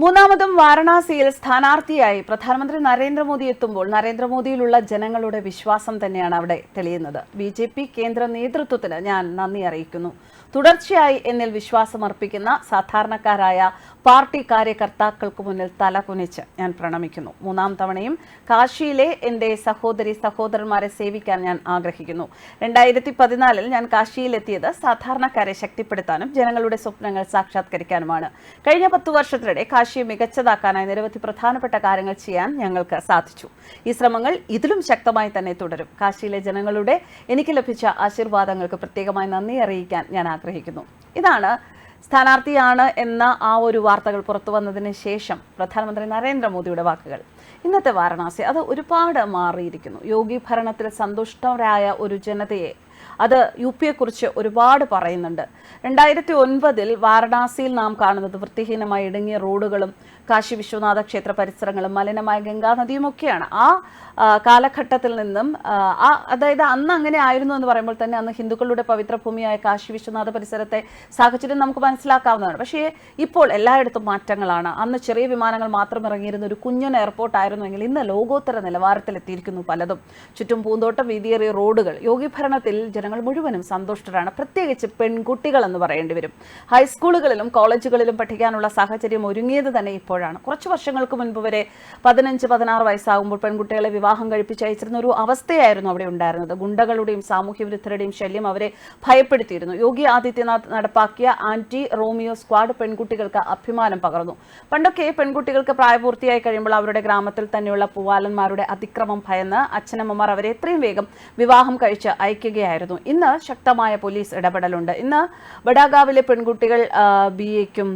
മൂന്നാമതും വാരണാസിയിൽ സ്ഥാനാർത്ഥിയായി പ്രധാനമന്ത്രി നരേന്ദ്രമോദി എത്തുമ്പോൾ നരേന്ദ്രമോദിയിലുള്ള ജനങ്ങളുടെ വിശ്വാസം തന്നെയാണ് അവിടെ തെളിയുന്നത്. ബി ജെ പി കേന്ദ്ര നേതൃത്വത്തിന് ഞാൻ നന്ദി അറിയിക്കുന്നു. തുടർച്ചയായി എന്നിൽ വിശ്വാസമർപ്പിക്കുന്ന സാധാരണക്കാരായ പാർട്ടി കാര്യകർത്താക്കൾക്ക് മുന്നിൽ തലകുനിച്ച് ഞാൻ പ്രണമിക്കുന്നു. മൂന്നാം തവണയും കാശിയിലെ എന്റെ സഹോദരി സഹോദരന്മാരെ സേവിക്കാൻ ഞാൻ ആഗ്രഹിക്കുന്നു. രണ്ടായിരത്തി പതിനാലിൽ ഞാൻ കാശിയിലെത്തിയത് സാധാരണക്കാരെ ശക്തിപ്പെടുത്താനും ജനങ്ങളുടെ സ്വപ്നങ്ങൾ സാക്ഷാത്കരിക്കാനുമാണ്. കഴിഞ്ഞ പത്തു വർഷത്തിനിടെ കാശിയെ മികച്ചതാക്കാനായി നിരവധി പ്രധാനപ്പെട്ട കാര്യങ്ങൾ ചെയ്യാൻ ഞങ്ങൾക്ക് സാധിച്ചു. ഈ ശ്രമങ്ങൾ ഇതിലും ശക്തമായി തന്നെ തുടരും. കാശിയിലെ ജനങ്ങളുടെ എനിക്ക് ലഭിച്ച ആശീർവാദങ്ങൾക്ക് പ്രത്യേകമായി നന്ദി അറിയിക്കാൻ ഞാൻ ആഗ്രഹിക്കുന്നു. ഇതാണ് സ്ഥാനാർത്ഥിയാണ് എന്ന ആ ഒരു വാർത്തകൾ പുറത്തു വന്നതിന് ശേഷം പ്രധാനമന്ത്രി നരേന്ദ്രമോദിയുടെ വാക്കുകൾ. ഇന്നത്തെ വാരണാസി അത് ഒരുപാട് മാറിയിരിക്കുന്നു. യോഗി ഭരണത്തിൽ സന്തുഷ്ടരായ ഒരു ജനതയെ അത് യു പിയെക്കുറിച്ച് ഒരുപാട് പറയുന്നുണ്ട്. രണ്ടായിരത്തി ഒൻപതിൽ വാരണാസിയിൽ നാം കാണുന്നത് വൃത്തിഹീനമായി ഇടുങ്ങിയ റോഡുകളും കാശി വിശ്വനാഥ ക്ഷേത്ര പരിസരങ്ങളും മലിനമായ ഗംഗാനദിയും ഒക്കെയാണ് ആ കാലഘട്ടത്തിൽ നിന്നും ആ, അതായത് അന്ന് അങ്ങനെ ആയിരുന്നു എന്ന് പറയുമ്പോൾ തന്നെ അന്ന് ഹിന്ദുക്കളുടെ പവിത്ര ഭൂമിയായ കാശി വിശ്വനാഥ പരിസരത്തെ സാഹചര്യം നമുക്ക് മനസ്സിലാക്കാവുന്നതാണ്. പക്ഷേ ഇപ്പോൾ എല്ലായിടത്തും മാറ്റങ്ങളാണ്. അന്ന് ചെറിയ വിമാനങ്ങൾ മാത്രം ഇറങ്ങിയിരുന്ന ഒരു കുഞ്ഞൻ എയർപോർട്ട് ആയിരുന്നുവെങ്കിൽ ഇന്ന് ലോകോത്തര നിലവാരത്തിലെത്തിയിരിക്കുന്നു പലതും. ചുറ്റും പൂന്തോട്ടം വീതിയേറിയ റോഡുകൾ യോഗി ഭരണത്തിൽ ജനങ്ങൾ മുഴുവനും സന്തുഷ്ടരാണ്. പ്രത്യേകിച്ച് പെൺകുട്ടികൾ എന്ന് പറയേണ്ടി വരും. ഹൈസ്കൂളുകളിലും കോളേജുകളിലും പഠിക്കാനുള്ള സാഹചര്യം ഒരുങ്ങിയത് തന്നെ ഇപ്പോഴാണ് കുറച്ച് വർഷങ്ങൾക്ക് മുൻപ് വരെ പതിനഞ്ച് പതിനാറ് വയസ്സാകുമ്പോൾ പെൺകുട്ടികളെ വിവാഹം കഴിപ്പിച്ച് അയച്ചിരുന്ന ഒരു അവസ്ഥയായിരുന്നു അവിടെ ഉണ്ടായിരുന്നത്. ഗുണ്ടകളുടെയും സാമൂഹ്യ വിരുദ്ധരുടെയും ശല്യം അവരെ ഭയപ്പെടുത്തിയിരുന്നു. യോഗി ആദിത്യനാഥ് നടപ്പാക്കിയ ആന്റി റോമിയോ സ്ക്വാഡ് പെൺകുട്ടികൾക്ക് അഭിമാനം പകർന്നു. പണ്ടൊക്കെ പെൺകുട്ടികൾക്ക് പ്രായപൂർത്തിയായി കഴിയുമ്പോൾ അവരുടെ ഗ്രാമത്തിൽ തന്നെയുള്ള പൂവാലന്മാരുടെ അതിക്രമം ഭയന്ന് അച്ഛനമ്മമാർ അവരെ എത്രയും വേഗം വിവാഹം കഴിച്ച് അയക്കുകയായിരുന്നു. ഇന്ന് ശക്തമായ പോലീസ് ഇടപെടലുണ്ട്. ഇന്ന് വടാഗാവിലെ പെൺകുട്ടികൾ ബി എക്കും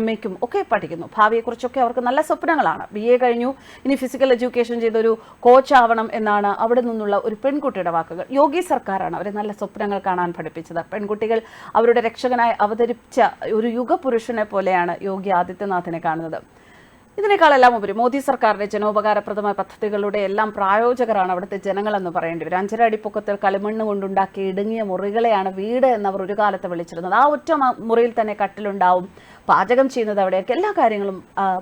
എം എക്കും ഒക്കെ പഠിക്കുന്നു. ഭാവിയെക്കുറിച്ചൊക്കെ അവർക്ക് നല്ല സ്വപ്നങ്ങളാണ്. ബി എ കഴിഞ്ഞു. ഇനി ഫിസിക്കൽ എഡ്യൂക്കേഷൻ ചെയ്തൊരു കോച്ച് ആവണം എന്നാണ് അവിടെ നിന്നുള്ള ഒരു പെൺകുട്ടിയുടെ വാക്കുകൾ. യോഗി സർക്കാരാണ് അവരെ നല്ല സ്വപ്നങ്ങൾ കാണാൻ പഠിപ്പിച്ചത്. പെൺകുട്ടികൾ അവരുടെ രക്ഷകനായി അവതരിപ്പിച്ച ഒരു യുഗപുരുഷനെ പോലെയാണ് യോഗി ആദിത്യനാഥിനെ കാണുന്നത്. ഇതിനേക്കാളെല്ലാം ഉപരി മോദി സർക്കാരിന്റെ ജനോപകാരപ്രദമായ പദ്ധതികളുടെ എല്ലാം പ്രായോജകരാണ് അവിടുത്തെ ജനങ്ങളെന്ന് പറയേണ്ടി വരും. അഞ്ചര അടിപ്പൊക്കത്തിൽ കളിമണ്ണ് കൊണ്ടുണ്ടാക്കിയ ഇടുങ്ങിയ മുറികളെയാണ് വീട് എന്നവർ ഒരു കാലത്ത് വിളിച്ചിരുന്നത്. ആ ഒറ്റ മുറിയിൽ തന്നെ കട്ടിലുണ്ടാവും പാചകം ചെയ്യുന്നത് അവിടെയൊക്കെ എല്ലാ കാര്യങ്ങളും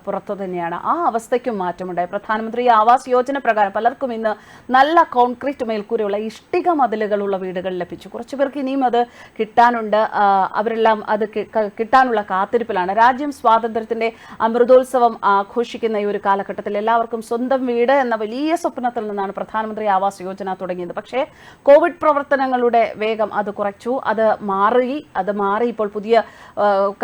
പുറത്തു തന്നെയാണ്. ആ അവസ്ഥയ്ക്കും മാറ്റമുണ്ടായി. പ്രധാനമന്ത്രി ആവാസ് യോജന പ്രകാരം പലർക്കും ഇന്ന് നല്ല കോൺക്രീറ്റ് മേൽക്കൂരയുള്ള ഇഷ്ടിക മതിലുകളുള്ള വീടുകൾ ലഭിച്ചു. കുറച്ചു പേർക്ക് ഇനിയും അത് കിട്ടാനുണ്ട്. അവരെല്ലാം അത് കിട്ടാനുള്ള കാത്തിരിപ്പിലാണ്. രാജ്യം സ്വാതന്ത്ര്യത്തിന്റെ അമൃതോത്സവം ആഘോഷിക്കുന്ന ഈ ഒരു കാലഘട്ടത്തിൽ എല്ലാവർക്കും സ്വന്തം വീട് എന്ന വലിയ സ്വപ്നത്തിൽ നിന്നാണ് പ്രധാനമന്ത്രി ആവാസ് യോജന തുടങ്ങിയത്. പക്ഷേ കോവിഡ് പ്രവർത്തനങ്ങളുടെ വേഗം അത് കുറച്ചു. അത് മാറി. അത് മാറി ഇപ്പോൾ പുതിയ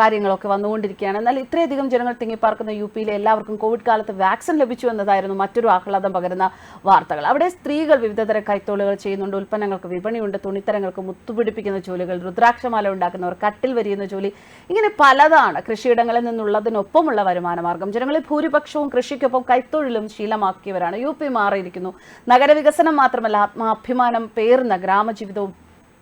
കാര്യങ്ങളൊക്കെ വന്നുകൊണ്ടിരിക്കുകയാണ്. എന്നാൽ ഇത്രയധികം ജനങ്ങൾ തിങ്ങിപ്പാർക്കുന്ന യു പിയിലെ എല്ലാവർക്കും കോവിഡ് കാലത്ത് വാക്സിൻ ലഭിച്ചു എന്നതായിരുന്നു മറ്റൊരു ആഹ്ലാദം പകരുന്ന വാർത്തകൾ. അവിടെ സ്ത്രീകൾ വിവിധതര കൈത്തോളുകൾ ചെയ്യുന്നുണ്ട്. ഉൽപ്പന്നങ്ങൾക്ക് വിപണിയുണ്ട്. തുണിത്തരങ്ങൾക്ക് മുത്തുപിടിപ്പിക്കുന്ന ജോലികൾ രുദ്രാക്ഷമാല ഉണ്ടാക്കുന്നവർ കട്ടിൽ വരിയുന്ന ജോലി. ഇങ്ങനെ പലതാണ് കൃഷിയിടങ്ങളിൽ നിന്നുള്ളതിനൊപ്പമുള്ള വരുമാന മാർഗം ജനങ്ങളിൽ ഭൂരിപക്ഷവും കൃഷിക്കൊപ്പം കൈത്തൊഴിലും ശീലമാക്കിയവരാണ്. യു പി മാറിയിരിക്കുന്നു. നഗരവികസനം മാത്രമല്ല ആത്മാഭിമാനം പേർന്ന ഗ്രാമജീവിതവും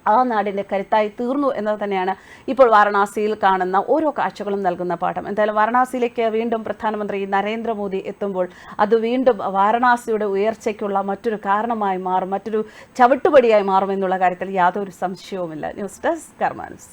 ആ നാടിന്റെ കരുത്തായി തീർന്നു എന്നത് തന്നെയാണ് ഇപ്പോൾ വാരണാസിയിൽ കാണുന്ന ഓരോ കാഴ്ചകളും നൽകുന്ന പാഠം. എന്തായാലും വാരണാസിയിലേക്ക് വീണ്ടും പ്രധാനമന്ത്രി നരേന്ദ്രമോദി എത്തുമ്പോൾ അത് വീണ്ടും വാരണാസിയുടെ ഉയർച്ചയ്ക്കുള്ള മറ്റൊരു കാരണമായി മാറും മറ്റൊരു ചവിട്ടുപടിയായി മാറും എന്നുള്ള കാര്യത്തിൽ യാതൊരു സംശയവുമില്ല. News desk കർമാൻസ്